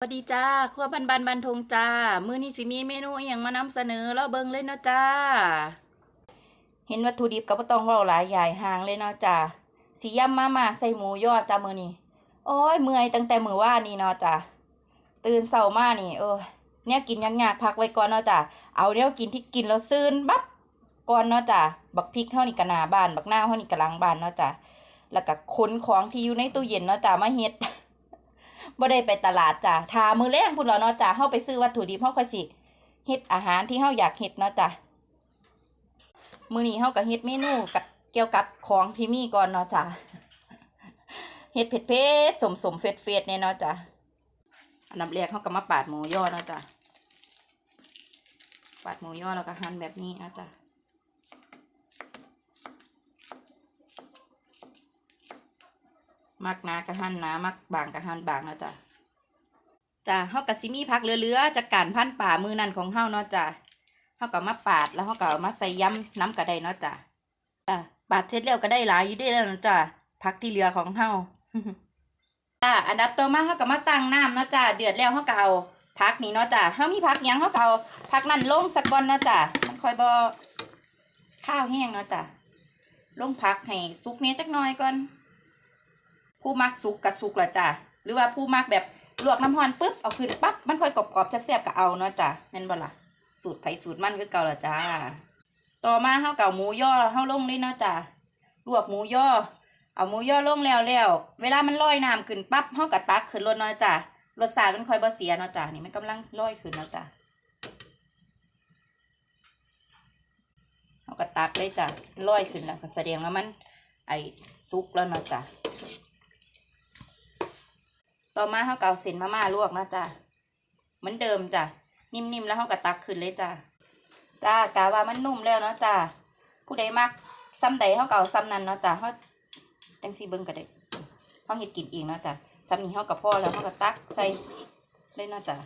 สวัสดีจ้าครัวบันบันบันทงจ้า มื้อนี้สิมีเมนูอย่างมานำเสนอแล้วเบิ่งเลยเนาะจ้า เห็นวัตถุดิบก็บ่ต้องเว้าหลายใหญ่ห่างเลยเนาะจ้าสิยำมามาใส่หมูยอดจ้ามื้อนี้โอ้ยเมื่อยตั้งแต่มื้อวานนี้เนาะจ้าตื่นเช้ามานี่เออเนี่ยกินยากๆพักไว้ก่อนเนาะจ้าเอาแนวกินที่กินแล้วซื่นบับก่อนเนาะจ้าบักพริกเฮานี่ก็หน้าบ้านบักหน้าวเฮานี่ก็หลังบ้านเนาะจ้าแล้วก็ขนของที่อยู่ในตู้เย็นเนาะจ้ามาเฮ็ด บ่ได้ไปตลาดจ้ะทามือแรงพุ่นแล้วเนาะจ้ะเฮาไปซื้อวัตถุดิบเฮาค่อยสิเฮ็ดอาหารที่เฮาอยากเฮ็ดเนาะจ้ะมื้อนี้เฮาก็เฮ็ดเมนูกับเกี่ยวกับของที่มีก่อนเนาะจ้ะเฮ็ดเผ็ดๆสมๆเฟดๆเนี่ยเนาะจ้ะอันดับแรกเฮาก็มาปาดหมูย่อเนาะจ้ะปาดหมูย่อแล้วก็หั่นแบบนี้เนาะจ้ะ มักนากระหันนามักบางกระหันบางนะจ้ะจ้ะเฮาก็สิมีผักเหลือๆจากการพันป่ามือนั่นของเฮาเนาะจ้ะเฮาก็มาปาดแล้วเฮาก็เอามาใส่ยำน้ำก็ได้เนาะจ้ะจ้ะปาดเสร็จแล้วก็ได้หลายอยู่เด้แล้วเนาะจ้ะผักที่เหลือของเฮาจ้ะอันดับต่อมาเฮาก็มาตั้งน้ำเนาะจ้ะเดือดแล้วเฮาก็เอาผักนี่เนาะจ้ะเฮามีผักยังเฮาก็เอาผักนั่นลงสักก่อนเนาะจ้ะมันค่อยบ่ข้าวแห้งเนาะจ้ะลงผักให้สุกเนี้ยจักหน่อยก่อน ผู้มักสุกกับสุกละจ้ะหรือว่าผู้มักแบบลวกน้ำร้อนปุ๊บเอาขึ้นปั๊บมันค่อยกรอบๆแซ่บๆก็เอาเนาะจ้ะแม่นบ่ล่ะสูตรไผ่สูตรมันคือเก่าละจ้า ต่อมาเฮาเก่าหมูย่อเฮาลงเลยเนาะจ้ะลวกหมูย่อ เอาหมูย่อลงแล้วแล้วเวลามันลอยน้ำขึ้นปั๊บเฮาก็ตักขึ้นรถเนาะจ้ะรสชาติมันค่อยบ่เสียเนาะจ้ะนี่มันกำลังลอยขึ้นเนาะจ้ะเฮาก็ตักเลยจ้ะลอยขึ้นแล้วแสดงว่ามัน ไอ้สุกแล้วเนาะจ้ะ ต่อมาเขาเกาเส้นมาม่าลวกนาะจ้ะเหมือนเดิมจ้ะนิ่มๆแล้วเขาก็ตักขึ้นเลยจ้ะจ้ากาว่ามันนุ่มแล้วเนาะจ้ะผู้ใดมักซ้ำใดเขาก็เกาซ้ำนั้นเนาะจ้ะเขาจังสีเบิ้งก็ได้เขาเห็ดกินเองเนาะจ้ะซ้ำนี้เขากับพ่อแล้วเขาก็ตักใส่เลยเนาะจ้ะ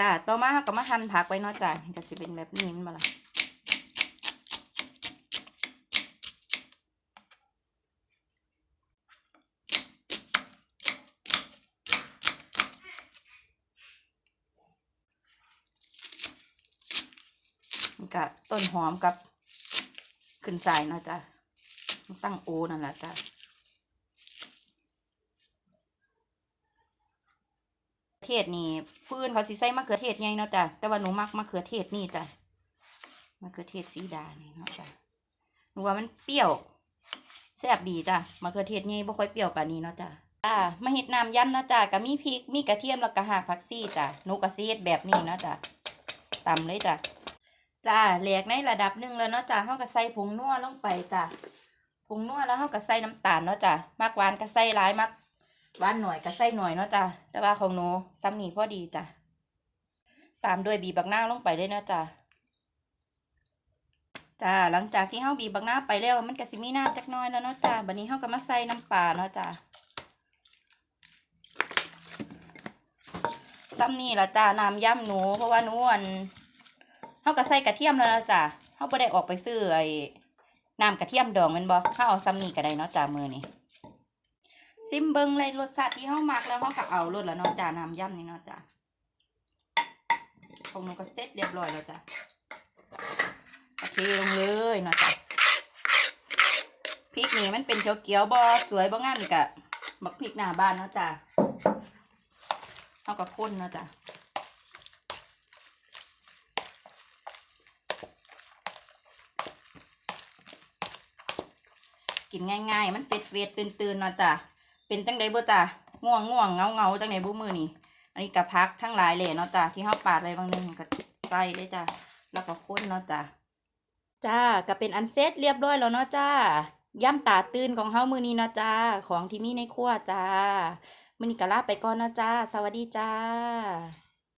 จ้ะต่อมาเขาก็มาหั่นผักไว้เนาะจ้ะนี่ก็สิเป็นแบบนี้มันมาละนี่ก็ต้นหอมกับขึ้นสายเนาะจ้ะตั้งโอนั่นแหละจ้ะ เทศนี่ผู้นเขาสิใส่มะเขือเทศไงเนาะจ้ะแต่ว่าหนูมักมะเขือเทศนี่จ้ะมะเขือเทศสีดานี่เนาะจ้ะหนูว่ามันเปรี้ยวแซ่บดีจ้ะมะเขือเทศไงบ่ค่อยเปรี้ยวปานนี้เนาะจ้ะอ่ามาเฮ็ดน้ำยำเนาะจ้ะก็มีพริกมีกระเทียมแล้วก็หากผักซี่จ้ะหนูก็สิเฮ็ดแบบนี้เนาะจ้ะตำเลยจ้ะจ้าแหลกในระดับหนึ่งแล้วเนาะจ้าเฮาก็ใส่ผงนัวลงไปจ้าผงนัวแล้วเฮาก็ใส่น้ำตาลเนาะจ้ามากหวานก็ใส่หลายมาก หวานหน่อยก็ใส่หน่อยเนาะจ้าแต่ว่าของหนูซ้ำนี่พอดีจ้าตามด้วยบีบักหน้าลงไปเลยเนาะจ้าจ้าหลังจากที่เฮาบีบักหน้าไปแล้วมันก็สิมีน้ำจักน้อยแล้วเนาะจ้าบัดนี้เฮาก็มาใส่น้ำปลาเนาะจ้าซ้ำนี่ละจ้าน้ำย่ำหนู เพราะว่าหนูอันเฮาก็ใส่กระเทียมแล้วนะจ้ะเฮาบ่ได้ออกไปซื้อไอ้น้ำกระเทียมดองแม่นบ่เฮาเอาซ้ำนี่ก็ได้เนาะจ้ะมือนี้ ซิมเบิงเลยรสชาติที่เฮามักแล้วเฮาก็เอารสแล้วเนาะจ้ะน้ำยำนี่เนาะจ้ะของหนูก็เสร็จเรียบร้อยแล้วจ้ะโอเคลงเลยเนาะจ้ะพริกนี่มันเป็นเขียวๆบ่สวยบ่งามนี่ก็บักพริกหน้าบ้านเนาะจ้ะเฮาก็พ่นเนาะจ้ะกินง่ายๆ มันเฟดเฟดตื่นตื่นๆเนาะจ้ะ เป็นตั้งใดบ่จ้ะง่วงง่วงเงาเงาตั้งใดบ่มือนี่อันนี้กับพักทั้งหลายเลยเนาะจ้าที่เฮาปาดไว้บางหนึงก็ใส่เลยจ้าแล้วก็คนเนาะจ้าจ้าก็เป็นอันเสร็จเรียบร้อยแล้วเนาะจ้าย่ำตาตื่นของเฮามือนี้เนาะจ้าของที่มีในครัวจ้ามือนี้ก็ลาไปก่อนเนาะจ้า สวัสดีจ้า